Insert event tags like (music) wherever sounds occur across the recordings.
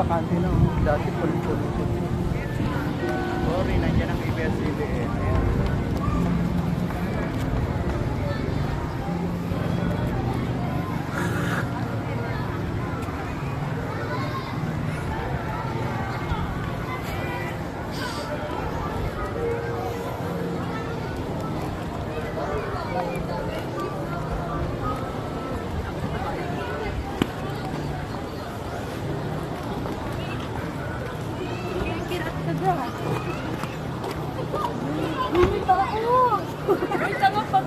bakante na. Oh. Dati po. Sorry, nandiyan ang EBS. Pa ako. Ay, tama pa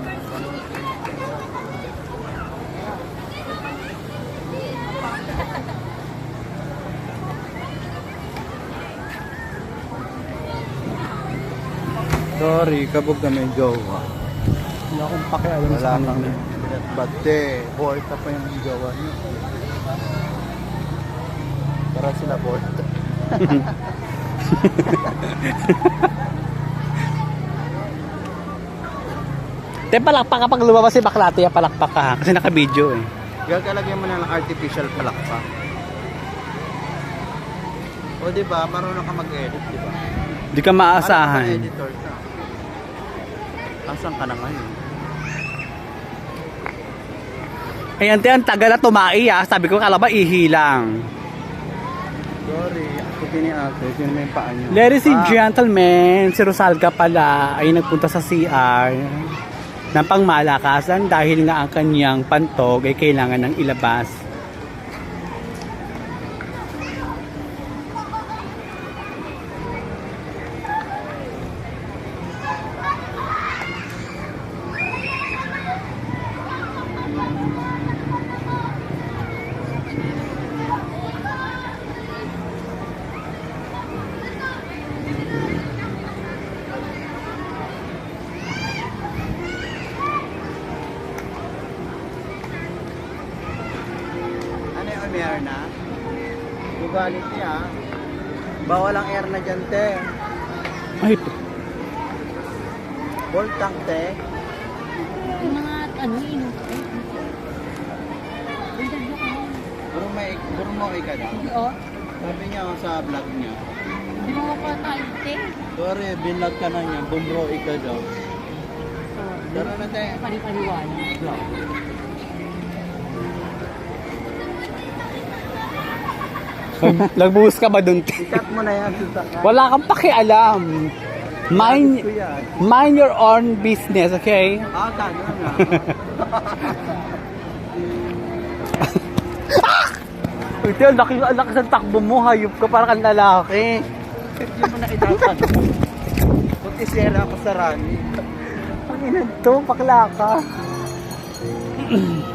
Sorry, kabog na may jowa. Wala akong pakialam Wala sa kanila. Bate, Volta pa yung jowa niyo. Para sila Volta. (laughs) (laughs) Te, palakpak kapag lumabas si Baklate, ya, palakpak ka ha. Kasi naka-video eh. Gagalagyan mo na ng artificial palakpak. O di ba, marunong ka mag-edit, di ba? Di ka maasahan. editor ka. Asan ka na ngayon? Ayan, te, ang tagal na tumai ah. Sabi ko, kala ba ihilang. Sorry, ako ni ate, sino may paa niyo? Ladies and Ah, gentlemen, si Rosalga pala ay nagpunta sa CR ng pangmalakasan dahil nga ang kanyang pantog ay kailangan ng ilabas. Ano yung may air na? Gugalit niya. Bawal ang air na dyan, te. Ay, Full tank, te. Yung mga ano. Interview ka na. Puro, may, puro mo ka daw. Oo. Sabi niya sa vlog niya. Hindi mo pa tayo, te. Sorry, binlog ka na niya. Bumbro ka daw. Tara na, te. Pari-pariwala. Nag- nagbuhos ka ba dun? Ikat mo na yan. Wala kang pakialam. Mind, mind your own business, okay? Ah, tano na. (laughs) Te, ang laki, ang laki sa takbo mo. Hayop ka, parang kang lalaki. Hindi mo na itatanong. Kung isera ako sa running. Ang ina to, bakla ka. (clears throat)